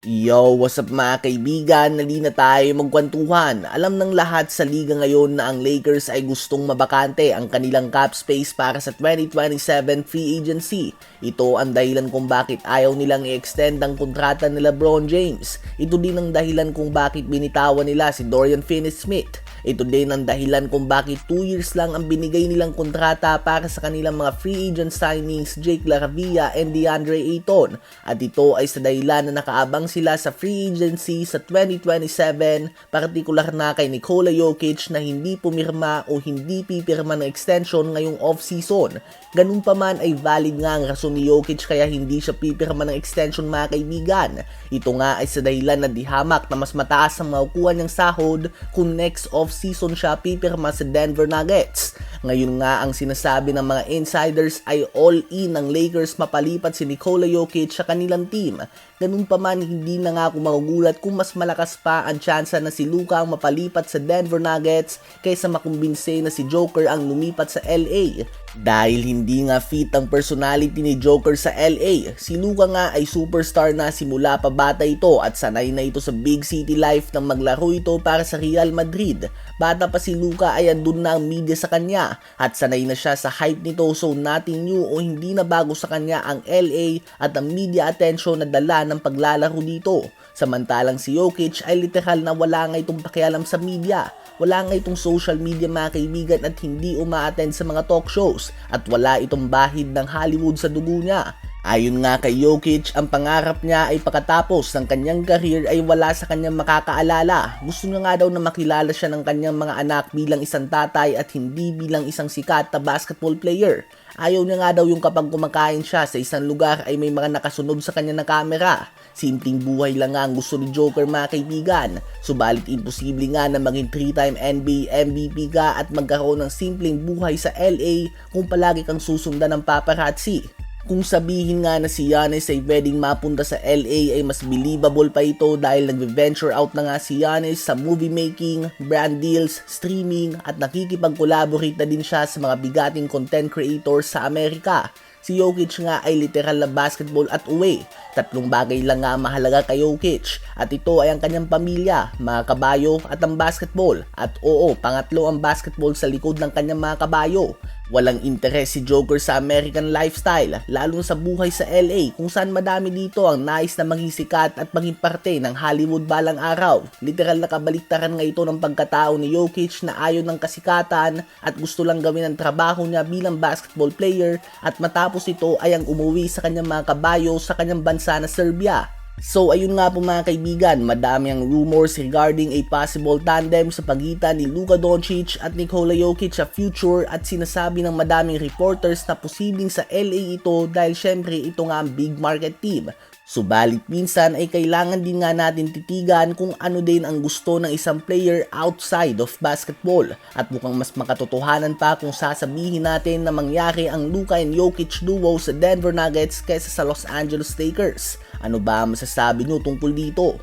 Yo, what's up mga kaibigan? Nali na tayo magkwentuhan. Alam ng lahat sa liga ngayon na ang Lakers ay gustong mabakante ang kanilang cap space para sa 2027 free agency. Ito ang dahilan kung bakit ayaw nilang i-extend ang kontrata ni LeBron James. Ito din ang dahilan kung bakit binitawan nila si Dorian Finney-Smith. Ito din ang dahilan kung bakit 2 years lang ang binigay nilang kontrata para sa kanilang mga free agent signings Jake LaRavia and DeAndre Ayton. At ito ay sa dahilan na nakaabang sila sa free agency sa 2027, partikular na kay Nikola Jokic na hindi pumirma o hindi pipirma ng extension ngayong off-season. Ganun pa man ay valid nga ang rason ni Jokic kaya hindi siya pipirma ng extension mga kaibigan. Ito nga ay sa dahilan na dihamak na mas mataas ang makukuha niyang sahod kung next off-season siya pipirma sa Denver Nuggets. Ngayon nga ang sinasabi ng mga insiders ay all-in ng Lakers mapalipat si Nikola Jokic sa kanilang team. Ganun pa man hindi na nga ako magugulat kung mas malakas pa ang tsansa na si Luka ang mapalipat sa Denver Nuggets kaysa makumbinse na si Joker ang lumipat sa LA. Dahil hindi nga fit ang personality ni Joker sa LA, si Luka nga ay superstar na simula pa bata ito at sanay na ito sa big city life nang maglaro ito para sa Real Madrid. Bata pa si Luka ay andun na ang media sa kanya at sanay na siya sa hype nito so nothing new o hindi na bago sa kanya ang LA at ang media attention na dala ng paglalaro dito. Samantalang si Jokic ay literal na wala nga itong pakialam sa media. Wala nga itong social media mga kaibigan at hindi uma-attend sa mga talk shows at wala itong bahid ng Hollywood sa dugo niya. Ayon nga kay Jokic, ang pangarap niya ay pagkatapos ng kanyang career ay wala sa kanyang makakaalala. Gusto niya nga daw na makilala siya ng kanyang mga anak bilang isang tatay at hindi bilang isang sikat na basketball player. Ayaw niya nga daw yung kapag kumakain siya sa isang lugar ay may mga nakasunod sa kanya na kamera. Simpleng buhay lang nga ang gusto ni Joker mga kaibigan. Subalit imposible nga na maging 3-time NBA MVP ka at magkaroon ng simpleng buhay sa LA kung palagi kang susundan ng paparazzi. Kung sabihin nga na si Giannis ay pwedeng mapunta sa LA ay mas believable pa ito dahil nagve-venture out na nga si Giannis sa movie making, brand deals, streaming at nakikipag-collaborate na din siya sa mga bigating content creators sa Amerika. Si Jokic nga ay literal na basketball at uwi. Tatlong bagay lang nga mahalaga kay Jokic at ito ay ang kanyang pamilya, mga kabayo at ang basketball. At oo, pangatlo ang basketball sa likod ng kanyang mga kabayo. Walang interes si Joker sa American lifestyle, lalo sa buhay sa LA kung saan madami dito ang nais na maging sikat at maging parte ng Hollywood balang araw. Literal na kabaliktaran nga ito ng pagkatao ni Jokic na ayaw ng kasikatan at gusto lang gawin ang trabaho niya bilang basketball player at matapos ito ay ang umuwi sa kanyang mga kabayo sa kanyang bansa na Serbia. So ayun nga po mga kaibigan, madami ang rumors regarding a possible tandem sa pagitan ni Luka Doncic at Nikola Jokic sa future at sinasabi ng madaming reporters na posibleng sa LA ito dahil syempre ito nga ang big market team. Subalit minsan ay kailangan din nga natin titigan kung ano din ang gusto ng isang player outside of basketball at mukhang mas makatotohanan pa kung sasabihin natin na mangyari ang Luka and Jokic duo sa Denver Nuggets kaysa sa Los Angeles Lakers. Ano ba masasabi nyo tungkol dito?